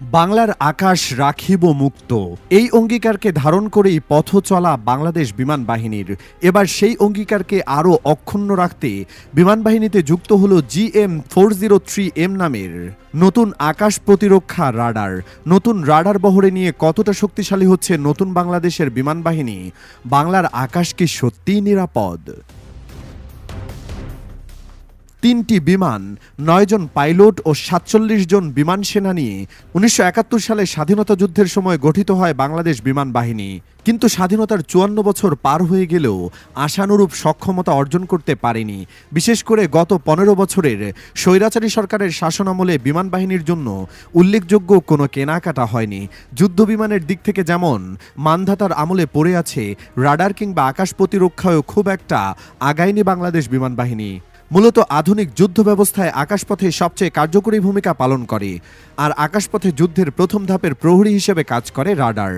বাংলার আকাশ রাখিব মুক্ত। এই অঙ্গীকারকে ধারণ করেই পথ চলা বাংলাদেশ বিমান বাহিনীর। এবার সেই অঙ্গীকারকে আরও অক্ষুণ্ণ রাখতে বিমান বাহিনীতে যুক্ত হল GM four zero three M নামের। নতুন আকাশ প্রতিরক্ষা রাডার। নতুন রাডার বহরে নিয়ে কতটা শক্তিশালী হচ্ছে নতুন বাংলাদেশের বিমান বাহিনী? বাংলার আকাশ কি সত্যিই নিরাপদ? তিনটি বিমান নয়জন পাইলট ও সাতচল্লিশ জন বিমান সেনা নিয়ে উনিশশো একাত্তর সালে স্বাধীনতা যুদ্ধের সময় গঠিত হয় বাংলাদেশ বিমান বাহিনী। কিন্তু স্বাধীনতার চুয়ান্ন বছর পার হয়ে গেলেও আশানুরূপ সক্ষমতা অর্জন করতে পারেনি। বিশেষ করে গত পনেরো বছরের স্বৈরাচারী সরকারের শাসনামলে বিমান বাহিনীর জন্য উল্লেখযোগ্য কোনো কেনাকাটা হয়নি। যুদ্ধ বিমানের দিক থেকে যেমন মানধাতার আমলে পড়ে আছে রাডার কিংবা আকাশ প্রতিরক্ষায়ও খুব একটা আগায়নি বাংলাদেশ বিমান বাহিনী। মূলত আধুনিক যুদ্ধ ব্যবস্থায় আকাশপথে সবচেয়ে কার্যকরী ভূমিকা পালন করে, আর আকাশপথে যুদ্ধের প্রথম ধাপের প্রহরী হিসেবে কাজ করে রাডার।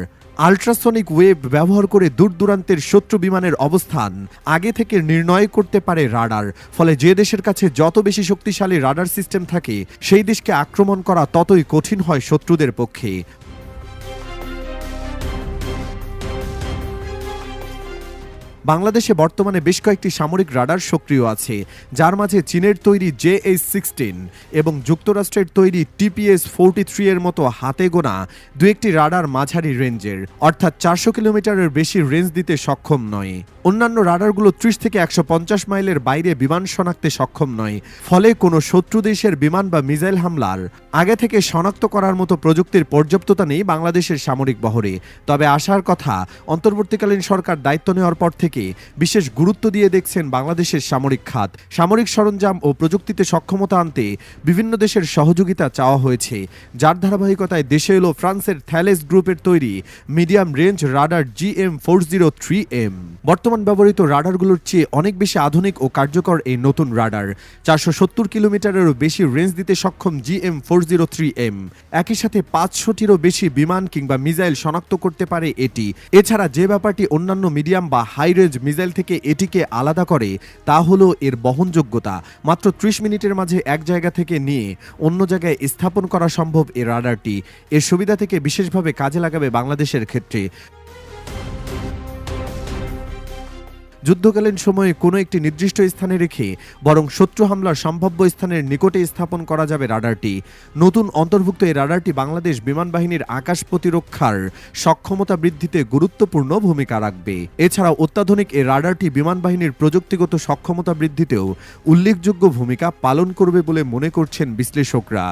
আল্ট্রাসনিক ওয়েভ ব্যবহার করে দূর দূরান্তের শত্রু বিমানের অবস্থান আগে থেকে নির্ণয় করতে পারে রাডার, ফলে যে দেশের কাছে যত বেশি শক্তিশালী রাডার সিস্টেম থাকে, সেই দেশকে আক্রমণ করা ততই কঠিন হয় শত্রুদের পক্ষে। বাংলাদেশে বর্তমানে বেশ কয়েকটি সামরিক রাডার সক্রিয় আছে, যার মাঝে চীনের তৈরি জে এইচ সিক্সটিন এবং যুক্তরাষ্ট্রের তৈরি টিপিএস ফোরটি থ্রি এর মতো হাতে গোনা দু একটি রাডার মাঝারি রেঞ্জের, অর্থাৎ চারশো কিলোমিটারের বেশি রেঞ্জ দিতে সক্ষম নয়। অন্যান্য রাডারগুলো ত্রিশ থেকে একশো পঞ্চাশ মাইলের বাইরে বিমান শনাক্তে সক্ষম নয়, ফলে কোনো শত্রু দেশের বিমান বা মিসাইল হামলার আগে থেকে শনাক্ত করার মতো প্রযুক্তির পর্যাপ্ততা নেই বাংলাদেশের সামরিক বহরে। তবে আসার কথা, অন্তর্বর্তীকালীন সরকার দায়িত্ব নেওয়ার পর থেকে বিশেষ গুরুত্ব দিয়ে দেখছেন বাংলাদেশের সামরিক খাত। সামরিক সরঞ্জাম ও প্রযুক্তিতে সক্ষমতা আনতে বিভিন্ন দেশের সহযোগিতা চাওয়া হয়েছে। যার ধারাবাহিকতায় দেশে এলো ফ্রান্সের থ্যালেস গ্রুপের তৈরি medium range radar G M four zero three M. বর্তমান ব্যবহৃত রাডারগুলোর চেয়ে অনেক বেশি আধুনিক ও কার্যকর এই নতুন রাডার। চারশো সত্তর কিলোমিটারেরও বেশি রেঞ্জ দিতে সক্ষম G M four zero three M. একই সাথে পাঁচশোটিরও বেশি বিমান কিংবা মিসাইল শনাক্ত করতে পারে এটি। এছাড়া যে ব্যাপারটি অন্যান্য মিডিয়াম বা হাই রেঞ্জ মিসাইল থেকে এটিকে আলাদা করে, তা হলো এর বহনযোগ্যতা। মাত্র ত্রিশ মিনিটের মাঝে এক জায়গা থেকে নিয়ে অন্য জায়গায় স্থাপন করা সম্ভব এই রাডারটি। এর সুবিধা থেকে বিশেষভাবে কাজে লাগাবে বাংলাদেশের ক্ষেত্রে। যুদ্ধকালীন সময়ে কোনো একটি নির্দিষ্ট স্থানে রেখে বরং শত্রু হামলার সম্ভাব্য স্থানের নিকটে স্থাপন করা যাবে রাডারটি। নতুন অন্তর্ভুক্ত এই রাডারটি বাংলাদেশ বিমান বাহিনীর আকাশ প্রতিরক্ষার সক্ষমতা বৃদ্ধিতে গুরুত্বপূর্ণ ভূমিকা রাখবে। এছাড়াও অত্যাধুনিক এই রাডারটি বিমান বাহিনীর প্রযুক্তিগত সক্ষমতা বৃদ্ধিতেও উল্লেখযোগ্য ভূমিকা পালন করবে বলে মনে করছেন বিশ্লেষকরা।